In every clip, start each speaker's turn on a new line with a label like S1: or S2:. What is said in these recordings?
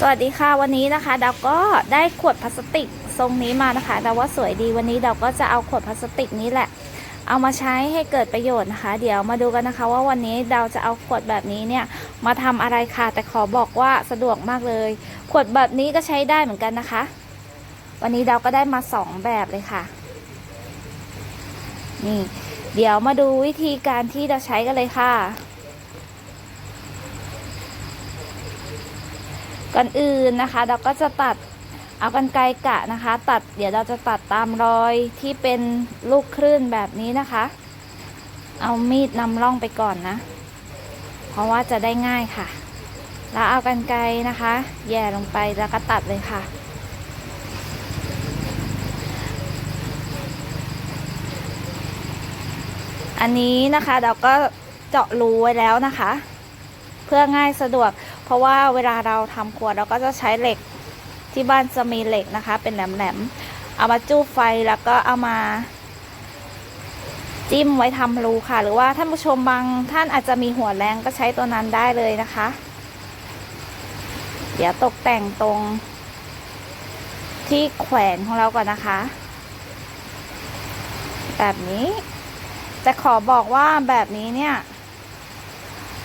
S1: สวัสดีค่ะวันนี้นะคะดาวก็ได้ขวดพลาสติกทรงนี้มานะคะดาวว่าสวยดีวันนี้ดาวก็จะเอาขวดพลาสติกนี้แหละ เอามาใช้ให้เกิดประโยชน์นะคะ เดี๋ยวมาดูกันนะคะ ว่าวันนี้ดาวจะเอาขวดแบบนี้เนี่ยมาทำอะไรค่ะ แต่ขอบอกว่าสะดวกมากเลย ขวดแบบนี้ก็ใช้ได้เหมือนกันนะคะ วันนี้ดาวก็ได้มาสองแบบเลยค่ะ นี่ เดี๋ยวมาดูวิธีการที่เราใช้กันเลยค่ะ ก่อนอื่นนะคะ เราก็จะตัดเอากันไกรกะนะคะ ตัดเดี๋ยวเราจะตัดตามรอยที่เป็นลูกคลื่นแบบนี้นะคะ เอามีดนำร่องไปก่อนนะ เพราะว่าจะได้ง่ายค่ะ แล้วเอากันไกรนะคะ แย่ลงไปแล้วก็ตัดเลยค่ะอันนี้นะคะเราก็เจาะรูไว้แล้วนะคะ เพื่อง่ายสะดวก เพราะว่าเวลาเราทำขวดเราก็จะใช้เหล็กที่บ้านจะมีเหล็กนะคะ เป็นแหลมๆเอามาจู้ไฟแล้วก็เอามา จิ้มไว้ทำรูค่ะ หรือว่าท่านผู้ชมบางท่านอาจจะมีหัวแรงก็ใช้ตัวนั้นได้เลยนะคะ เดี๋ยวตกแต่งตรงที่แขวนของเราก่อนนะคะ แบบนี้จะขอบอกว่าแบบนี้เนี่ย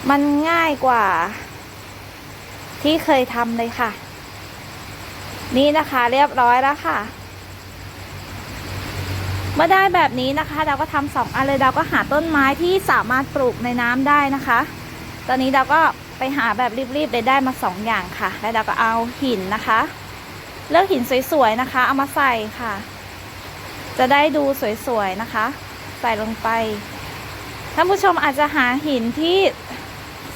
S1: มันง่ายกว่า ที่เคยทำเลยค่ะ นี่นะคะเรียบร้อยแล้วค่ะ เมื่อได้แบบนี้นะคะ เราก็ทำสองอันเลยเราก็หาต้นไม้ที่สามารถปลูกในน้ำได้นะคะ ตอนนี้เราก็ไปหาแบบรีบๆได้ได้มาสองอย่างค่ะ แล้วเราก็เอาหินนะคะ เลือกหินสวยๆนะคะ เอามาใส่ค่ะ จะได้ดูสวยๆนะคะ ใส่ลงไปท่านผู้ชมอาจจะหาหินที่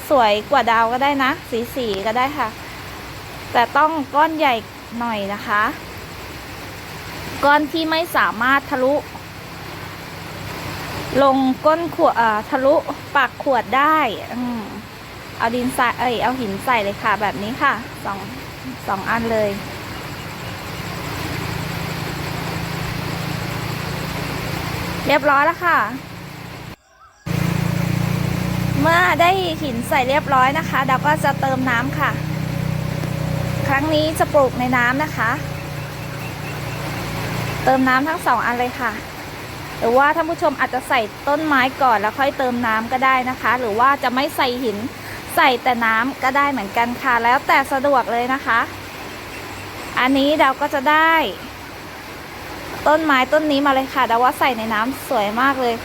S1: สวยกว่าดาวก็ได้นะ สีสีก็ได้ค่ะ แต่ต้องก้อนใหญ่หน่อยนะคะ ก้อนที่ไม่สามารถทะลุ ลงก้นขวดเอ่อทะลุปากขวดได้อเอาดินใส่เอ้ยเอาหินใส่เลยค่ะ แบบนี้ค่ะสองสองอันเลยเรียบร้อยแล้วค่ะ เมื่อได้หินใส่เรียบร้อยนะคะเราก็จะเติมน้ำค่ะ ครั้งนี้จะปลูกในน้ำนะคะ เติมน้ำทั้งสองอันเลยค่ะ หรือว่าท่านผู้ชมอาจจะใส่ต้นไม้ก่อนแล้วค่อยเติมน้ำก็ได้นะคะ หรือว่าจะไม่ใส่หินใส่แต่น้ำก็ได้เหมือนกันค่ะ แล้วแต่สะดวกเลยนะคะ อันนี้เราก็จะได้ ต้นไม้ต้นนี้มาเลยค่ะแต่ว่าใส่ในน้ำสวยมากเลย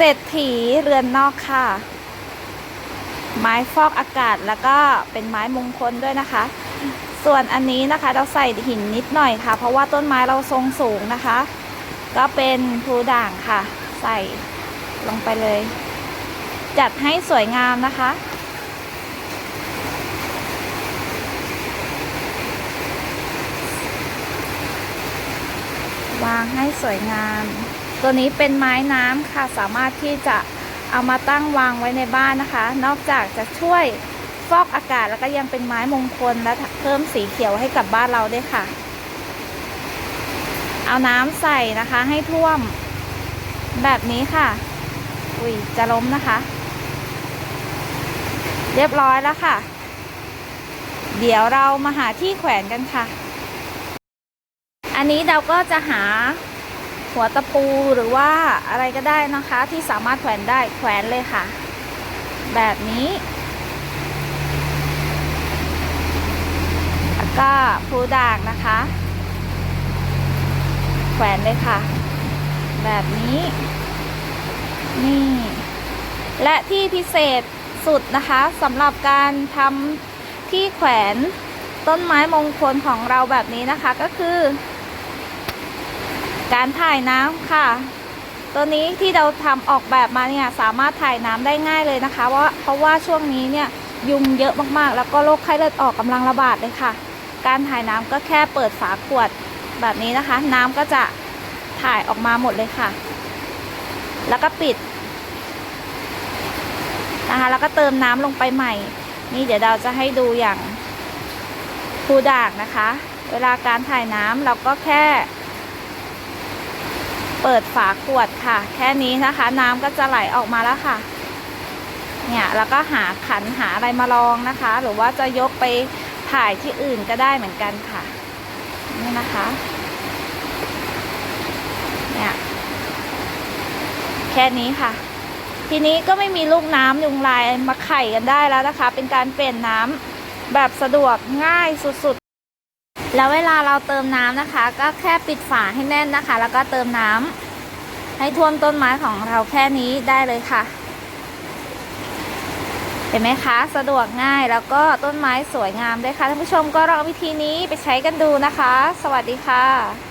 S1: เศรษฐีเรือนนอกค่ะ ไม้ฟอกอากาศแล้วก็เป็นไม้มงคลด้วยนะคะ ส่วนอันนี้นะคะเราใส่หินนิดหน่อยค่ะ เพราะว่าต้นไม้เราทรงสูงนะคะ ก็เป็นพลูด่างค่ะ ใส่ลงไปเลย จัดให้สวยงามนะคะวางให้สวยงาม ตัวนี้เป็นไม้น้ำค่ะสามารถที่จะเอามาตั้งวางไว้ในบ้านนะคะ นอกจากจะช่วยฟอกอากาศแล้วก็ยังเป็นไม้มงคลและเพิ่มสีเขียวให้กับบ้านเราด้วยค่ะ เอาน้ำใส่นะคะให้ท่วมแบบนี้ค่ะ อุ้ยจะล้มนะคะ เรียบร้อยแล้วค่ะ เดี๋ยวเรามาหาที่แขวนกันค่ะ อันนี้เราก็จะหา หัวตะปูหรือว่าอะไรก็ได้นะคะ ที่สามารถแขวนได้แขวนเลยค่ะ แบบนี้แล้วก็พลูด่างนะคะ แขวนเลยค่ะ แบบนี้ นี่ และที่พิเศษสุดนะคะสำหรับการทำที่แขวนต้นไม้มงคลของเราแบบนี้นะคะก็คือ การถ่ายน้ำค่ะ ตัวนี้ที่เราทำออกแบบมาเนี่ยสามารถถ่ายน้ำได้ง่ายเลยนะคะว่าเพราะว่าช่วงนี้เนี่ยยุงเยอะมากๆ แล้วก็โรคไข้เลือดออกกำลังระบาดเลยค่ะ การถ่ายน้ำก็แค่เปิดฝาขวดแบบนี้นะคะ น้ำก็จะถ่ายออกมาหมดเลยค่ะ แล้วก็ปิดนะคะ แล้วก็เติมน้ำลงไปใหม่ นี่เดี๋ยวเราจะให้ดูอย่างภูด่างนะคะ เวลาการถ่ายน้ำเราก็แค่ เปิดฝาขวดค่ะ แค่นี้นะคะ น้ำก็จะไหลออกมาแล้วค่ะ เนี่ยแล้วก็หาขันหาอะไรมาลองนะคะ หรือว่าจะยกไปถ่ายที่อื่นก็ได้เหมือนกันค่ะ นี่นะคะ เนี่ยแค่นี้ค่ะ ทีนี้ก็ไม่มีลูกน้ำยุงลายมาไข่กันได้แล้วนะคะ เป็นการเปลี่ยนน้ำแบบสะดวกง่ายสุด แล้วเวลาเราเติมน้ำนะคะ ก็แค่ปิดฝาให้แน่นนะคะ แล้วก็เติมน้ำให้ท่วมต้นไม้ของเราแค่นี้ได้เลยค่ะ เห็นไหมคะ สะดวกง่ายแล้วก็ต้นไม้สวยงามด้วยค่ะท่านผู้ชมก็ลองวิธีนี้ไปใช้กันดูนะคะ สวัสดีค่ะ